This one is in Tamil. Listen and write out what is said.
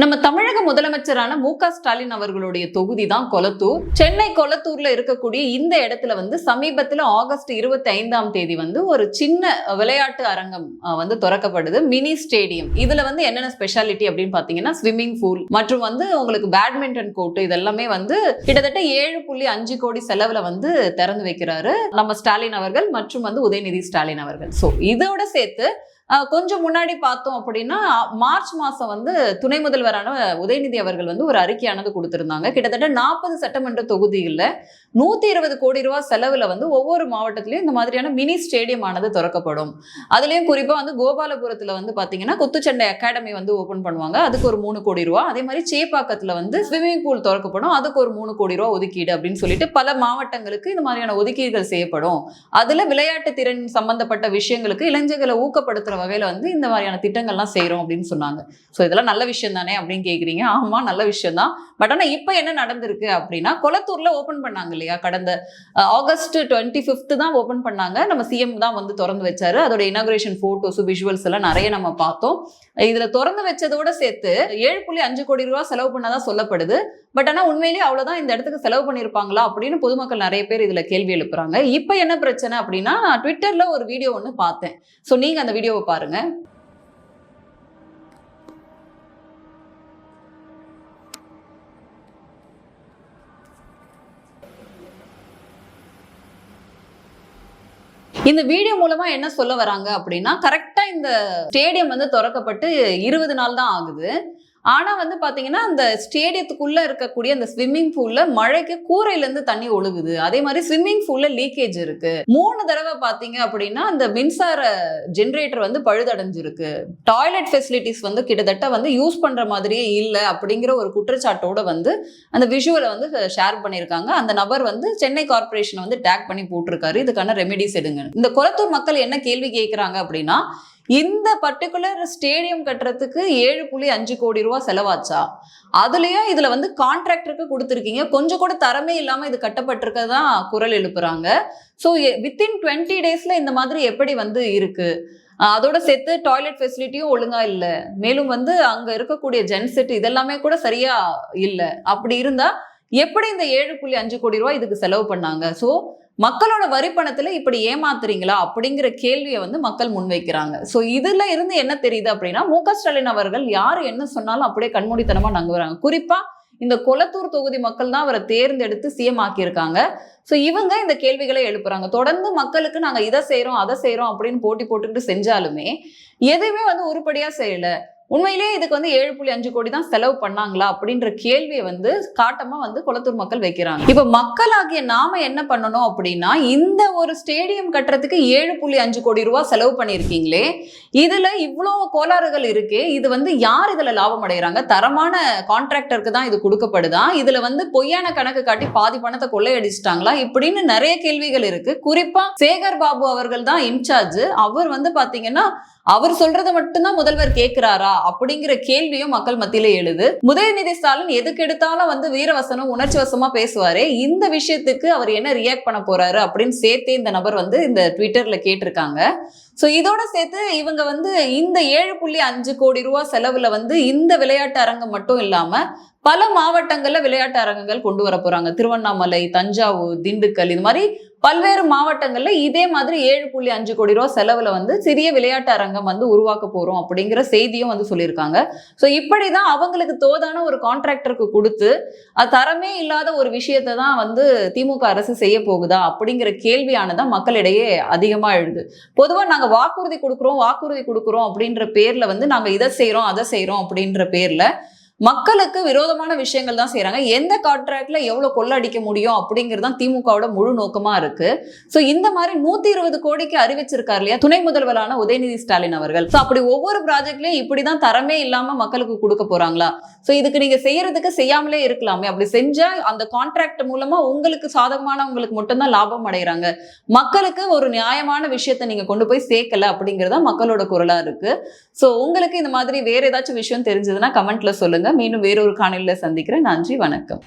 நம்ம தமிழக முதலமைச்சரான மு க ஸ்டாலின் அவர்களுடைய தொகுதி தான் கொளத்தூர். சென்னை கொளத்தூர்ல இருக்கக்கூடிய இந்த இடத்துல வந்து சமீபத்துல ஆகஸ்ட் இருபத்தி ஐந்தாம் தேதி வந்து ஒரு சின்ன விளையாட்டு அரங்கம் வந்து திறக்கப்படுது. Mini stadium. இதுல வந்து என்னென்ன ஸ்பெஷாலிட்டி அப்படின்னு பாத்தீங்கன்னா ஸ்விம்மிங் பூல் மற்றும் வந்து உங்களுக்கு பேட்மிண்டன் கோர்ட் இதெல்லாமே வந்து கிட்டத்தட்ட ஏழு புள்ளி அஞ்சு கோடி செலவுல வந்து திறந்து வைக்கிறாரு நம்ம ஸ்டாலின் அவர்கள் மற்றும் வந்து உதயநிதி ஸ்டாலின் அவர்கள். ஸோ இதோட சேர்த்து கொஞ்சம் முன்னாடி பார்த்தோம் அப்படின்னா மார்ச் மாசம் வந்து துணை முதல்வரான உதயநிதி அவர்கள் வந்து ஒரு அறிக்கையானது கொடுத்திருந்தாங்க. கிட்டத்தட்ட நாற்பது சட்டமன்ற தொகுதிகளில் நூத்தி இருபது கோடி ரூபாய் செலவுல வந்து ஒவ்வொரு மாவட்டத்திலயும் இந்த மாதிரியான மினி ஸ்டேடியம் ஆனது திறக்கப்படும். அதுலயும் குறிப்பா வந்து கோபாலபுரத்துல வந்து பாத்தீங்கன்னா குத்துச்சண்டை அகாடமி வந்து ஓபன் பண்ணுவாங்க. அதுக்கு ஒரு மூணு கோடி ரூபா. அதே மாதிரி சேப்பாக்கத்துல வந்து ஸ்விம்மிங் பூல் திறக்கப்படும். அதுக்கு ஒரு மூணு கோடி ரூபா ஒதுக்கீடு அப்படின்னு சொல்லிட்டு பல மாவட்டங்களுக்கு இந்த மாதிரியான ஒதுக்கீடுகள் செய்யப்படும். அதுல விளையாட்டு திறன் சம்பந்தப்பட்ட விஷயங்களுக்கு இளைஞர்களை ஊக்கப்படுத்துற வகையில வந்து இந்த மாதிரியான திட்டங்கள்லாம் செய்யறோம் அப்படின்னு சொன்னாங்க. ஸோ இதெல்லாம் நல்ல விஷயம் தானே அப்படின்னு கேக்குறீங்க. ஆமா நல்ல விஷயம் தான். பட் ஆனா இப்போ என்ன நடந்திருக்கு அப்படின்னா கொளத்தூர்ல ஓபன் பண்ணாங்க இல்லையா? கடந்த ஆகஸ்ட் டுவெண்ட்டி ஃபிஃப்த்து தான் ஓப்பன் பண்ணாங்க. நம்ம சிஎம் தான் வந்து திறந்து வச்சாரு. அதோட இனாகுரேஷன் ஃபோட்டோஸ் விஷுவல்ஸ் எல்லாம் நிறைய நம்ம பார்த்தோம். இதுல திறந்து வச்சதோட சேர்த்து ஏழு புள்ளி அஞ்சு கோடி ரூபா செலவு பண்ணதான் சொல்லப்படுது. பட் ஆனா உண்மையிலேயே அவ்வளோதான் இந்த இடத்துக்கு செலவு பண்ணியிருப்பாங்களா அப்படின்னு பொதுமக்கள் நிறைய பேர் இதுல கேள்வி எழுப்புறாங்க. இப்போ என்ன பிரச்சனை அப்படின்னா நான் ட்விட்டர்ல ஒரு வீடியோ ஒன்று பார்த்தேன். ஸோ நீங்க அந்த வீடியோவை பாருங்க. இந்த வீடியோ மூலமா என்ன சொல்ல வராங்க அப்படின்னா கரெக்டா இந்த ஸ்டேடியம் வந்து திறக்கப்பட்டு இருபது நாள் தான் ஆகுது. ஆனால் வந்து பார்த்தீங்கன்னா அந்த ஸ்டேடியத்துக்குள்ளே இருக்கக்கூடிய அந்த ஸ்விம்மிங் பூலில் மழைக்கு கூரையிலேருந்து தண்ணி ஒழுகுது. அதே மாதிரி ஸ்விம்மிங் பூலில் லீக்கேஜ் இருக்கு. மூணு தடவை பார்த்தீங்க அப்படின்னா அந்த மின்சார ஜென்ரேட்டர் வந்து பழுதடைஞ்சிருக்கு. டாய்லெட் ஃபெசிலிட்டிஸ் வந்து கிட்டத்தட்ட வந்து யூஸ் பண்ணுற மாதிரியே இல்லை அப்படிங்கிற ஒரு குற்றச்சாட்டோட வந்து அந்த விஷுவலை வந்து ஷேர் பண்ணியிருக்காங்க. அந்த நபர் வந்து சென்னை கார்ப்பரேஷனை வந்து டேக் பண்ணி போட்டிருக்காரு. இதுக்கான ரெமெடிஸ் எடுங்க இந்த குளத்தூர் மக்கள் என்ன கேள்வி கேட்குறாங்க அப்படின்னா இந்த பர்டிகுலர் ஸ்டேடியம் கட்டுறதுக்கு ஏழு புள்ளி அஞ்சு கோடி ரூபா செலவாச்சா? அதுலயும் இதுல வந்து கான்ட்ராக்டருக்கு கொடுத்துருக்கீங்க. கொஞ்சம் கூட தரமே இல்லாம இது கட்டப்பட்டிருக்கதான் குரல் எழுப்புறாங்க. ஸோ வித்தின் டுவெண்ட்டி டேஸ்ல இந்த மாதிரி எப்படி வந்து இருக்கு? அதோட சேர்த்து டாய்லெட் ஃபெசிலிட்டியும் ஒழுங்கா இல்லை. மேலும் வந்து அங்க இருக்கக்கூடிய ஜென்செட் இதெல்லாமே கூட சரியா இல்லை. அப்படி இருந்தா எப்படி இந்த ஏழு புள்ளி அஞ்சு கோடி ரூபாய் இதுக்கு செலவு பண்ணாங்க? ஸோ மக்களோட வரி பணத்துல இப்படி ஏமாத்துறீங்களா அப்படிங்கிற கேள்வியை வந்து மக்கள் முன்வைக்கிறாங்க. ஸோ இதுல இருந்து என்ன தெரியுது அப்படின்னா மு ஸ்டாலின் அவர்கள் யார் என்ன சொன்னாலும் அப்படியே கண்மூடித்தனமா நங்குறாங்க குறிப்பா இந்த கொளத்தூர் தொகுதி மக்கள் தான் அவரை தேர்ந்தெடுத்து சிஎம் ஆக்கியிருக்காங்க. ஸோ இவங்க இந்த கேள்விகளை எழுப்புறாங்க. தொடர்ந்து மக்களுக்கு நாங்கள் இதை செய்கிறோம் அதை செய்கிறோம் அப்படின்னு போட்டி போட்டுக்கிட்டு செஞ்சாலுமே எதுவுமே வந்து உருப்படியாக செய்யலை. உண்மையிலேயே இதுக்கு வந்து ஏழு புள்ளி அஞ்சு கோடி தான் செலவு பண்ணாங்களா அப்படின்ற கேள்வியை வந்து காட்டமா வந்து குளத்தூர் மக்கள் வைக்கிறாங்க. இப்ப மக்களாகிய நாம என்ன பண்ணணும் அப்படின்னா இந்த ஒரு ஸ்டேடியம் கட்டுறதுக்கு ஏழு புள்ளி அஞ்சு கோடி ரூபாய் செலவு பண்ணியிருக்கீங்களே இதுல இவ்வளோ கோளாறுகள் இருக்கு இது வந்து யார் இதுல லாபம் அடைகிறாங்க? தரமான கான்ட்ராக்டருக்கு தான் இது கொடுக்கப்படுதா? இதுல வந்து பொய்யான கணக்கு காட்டி பாதி பணத்தை கொள்ளையடிச்சிட்டாங்களா? இப்படின்னு நிறைய கேள்விகள் இருக்கு. குறிப்பா சேகர் பாபு அவர்கள் தான் இன்சார்ஜ் அவர் வந்து பாத்தீங்கன்னா அவர் சொல்றதை மட்டும்தான் முதல்வர் கேட்கிறாரா அப்படிங்கிற கேள்வியும் மக்கள் மத்தியில எழுது. உதயநிதி ஸ்டாலின் எதுக்கு எடுத்தாலும் வந்து வீரவசனம் உணர்ச்சி வசமா பேசுவாரு இந்த விஷயத்துக்கு அவர் என்ன ரியாக்ட் பண்ண போறாரு அப்படின்னு சேர்த்தே இந்த நபர் வந்து இந்த ட்விட்டர்ல கேட்டிருக்காங்க. ஸோ இதோட சேர்த்து இவங்க வந்து இந்த ஏழு புள்ளி அஞ்சு கோடி ரூபா செலவுல வந்து இந்த விளையாட்டு அரங்கம் மட்டும் இல்லாம பல மாவட்டங்கள்ல விளையாட்டு அரங்கங்கள் கொண்டு வர போறாங்க. திருவண்ணாமலை தஞ்சாவூர் திண்டுக்கல் இது மாதிரி பல்வேறு மாவட்டங்கள்ல இதே மாதிரி ஏழு புள்ளி அஞ்சு கோடி ரூபா செலவுல வந்து சிறிய விளையாட்டு அரங்கம் வந்து உருவாக்க போறோம் அப்படிங்கிற செய்தியும் வந்து சொல்லியிருக்காங்க. ஸோ இப்படிதான் அவங்களுக்கு தோதான ஒரு கான்ட்ராக்டருக்கு கொடுத்து தரமே இல்லாத ஒரு விஷயத்தை தான் வந்து திமுக அரசு செய்ய போகுதா அப்படிங்கிற கேள்வியானதான் மக்களிடையே அதிகமா எழுது. பொதுவா நாங்க வாக்குறுதி கொடுக்குறோம் வாக்குறுதி கொடுக்குறோம் அப்படின்ற பேர்ல வந்து நாங்க இதை செய்கிறோம் அதை செய்கிறோம் அப்படின்ற பேர்ல மக்களுக்கு விரோதமான விஷயங்கள் தான் செய்யறாங்க எந்த கான்ட்ராக்ட்ல எவ்வளவு கொள்ளடிக்க முடியும் அப்படிங்கிறது தான் திமுகவோட முழு நோக்கமா இருக்கு. ஸோ இந்த மாதிரி நூத்தி இருபது கோடிக்கு அறிவிச்சிருக்காரு இல்லையா? துணை முதல்வரான உதயநிதி ஸ்டாலின் அவர்கள். ஸோ அப்படி ஒவ்வொரு ப்ராஜெக்ட்லயும் இப்படிதான் தரமே இல்லாம மக்களுக்கு கொடுக்க போறாங்களா? ஸோ இதுக்கு நீங்க செய்யறதுக்கு செய்யாமலே இருக்கலாமே. அப்படி செஞ்சா அந்த கான்ட்ராக்ட் மூலமா உங்களுக்கு சாதகமானவங்களுக்கு மட்டும்தான் லாபம் அடைகிறாங்க மக்களுக்கு ஒரு நியாயமான விஷயத்தை நீங்க கொண்டு போய் சேர்க்கல அப்படிங்கிறதா மக்களோட குரலா இருக்கு. ஸோ உங்களுக்கு இந்த மாதிரி வேற ஏதாச்சும் விஷயம் தெரிஞ்சதுன்னா கமெண்ட்ல சொல்லுங்க. மீண்டும் வேறொரு காணொலியில் சந்திக்கிறேன். நன்றி வணக்கம்.